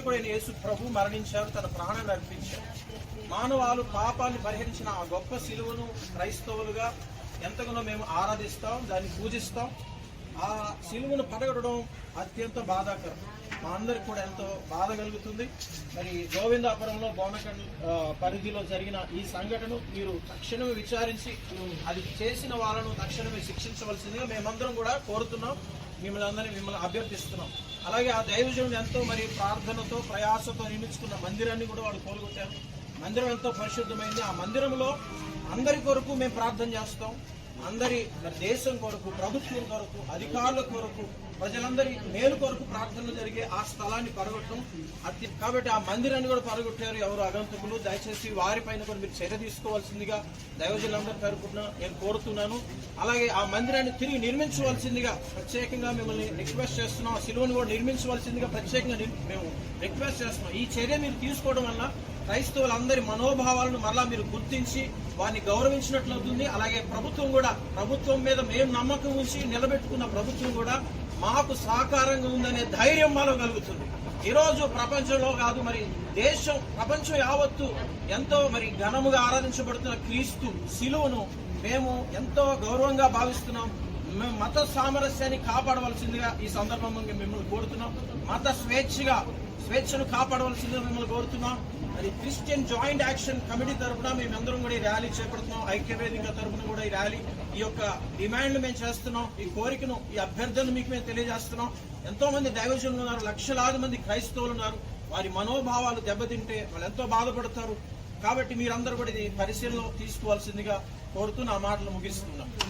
రక్షకుడైన యేసు ప్రభు మరణించారు తన ప్రాణాన్ని అర్పించారు. మానవాలు పాపాన్ని పరిహరించిన ఆ గొప్ప శిలువను క్రైస్తవులుగా ఎంతగానో మేము ఆరాధిస్తాం దాన్ని పూజిస్తాం. ఆ శిలువను పడగడడం అత్యంత బాధాకరం. మా అందరికి కూడా ఎంతో బాధ కలుగుతుంది. మరి గోవిందాపురంలో బోనకండ్ పరిధిలో జరిగిన ఈ సంఘటన మీరు తక్షణమే విచారించి అది చేసిన వాళ్ళను తక్షణమే శిక్షించవలసిందిగా మేమందరం కూడా కోరుతున్నాం. మిమ్మల్ని అందరినీ మిమ్మల్ని అభ్యర్థిస్తున్నాం. అలాగే ఆ దైవజనుడు ఎంతో మరి ప్రార్థనతో ప్రయాసతో నిర్మించుకున్న మందిరాన్ని కూడా వాళ్ళు కోలుగొట్టారు మందిరం ఎంతో పరిశుద్ధమైంది. ఆ మందిరంలో అందరి కొరకు మేము ప్రార్థన చేస్తాం. అందరి దేశం కొరకు ప్రభుత్వం కొరకు అధికారుల కొరకు ప్రజలందరి మేలు కొరకు ప్రార్థనలు జరిగే ఆ స్థలాన్ని పరగొట్టడం అతి కాబట్టి ఆ మందిరాన్ని కూడా పరగొట్టారు ఎవరు అగంతకులు. దయచేసి వారిపైన కూడా మీరు చర్య తీసుకోవాల్సిందిగా దైవజనులందరూ తరపున నేను కోరుతున్నాను. అలాగే ఆ మందిరాన్ని తిరిగి నిర్మించవలసిందిగా ప్రత్యేకంగా మిమ్మల్ని రిక్వెస్ట్ చేస్తున్నాం. ఆ సిలువను కూడా నిర్మించవలసిందిగా ప్రత్యేకంగా మేము రిక్వెస్ట్ చేస్తున్నాం. ఈ చర్య మీరు తీసుకోవడం వల్ల క్రైస్తవులందరి మనోభావాలను మరలా మీరు గుర్తించి వారిని గౌరవించినట్లు అవుతుంది. అలాగే ప్రభుత్వం కూడా ప్రభుత్వం మీద మేము నమ్మకం ఉంచి నిలబెట్టుకున్న ప్రభుత్వం కూడా మాకు సహకారంగా ఉందనే ధైర్యం మనం కలుగుతుంది. ఈరోజు ప్రపంచంలో కాదు మరి దేశం ప్రపంచం యావత్తు ఎంతో మరి ఘనముగా ఆరాధించబడుతున్న క్రీస్తు శిలువను మేము ఎంతో గౌరవంగా భావిస్తున్నాం. మేము మత సామరస్యాన్ని కాపాడవలసిందిగా ఈ సందర్భంగా మిమ్మల్ని కోరుతున్నాం. మత స్వేచ్ఛగా స్వేచ్ఛను కాపాడవలసిందిగా మిమ్మల్ని కోరుతున్నాం. మరి క్రిస్టియన్ జాయింట్ యాక్షన్ కమిటీ తరఫున మేమందరం కూడా ఈ ర్యాలీ చేపడుతున్నాం. ఐక్యవేదిక తరఫున కూడా ఈ ర్యాలీ ఈ యొక్క డిమాండ్ మేము చేస్తున్నాం. ఈ కోరికను ఈ అభ్యర్థనను మీకు మేము తెలియజేస్తున్నాం. ఎంతో మంది దైవజనులు ఉన్నారు లక్షలాది మంది క్రైస్తవులు ఉన్నారు. వారి మనోభావాలు దెబ్బతింటే వాళ్ళు ఎంతో బాధపడతారు. కాబట్టి మీరందరూ కూడా ఇది పరిశీలనలో తీసుకోవాల్సిందిగా కోరుతూ నా మాటలు ముగిస్తున్నాం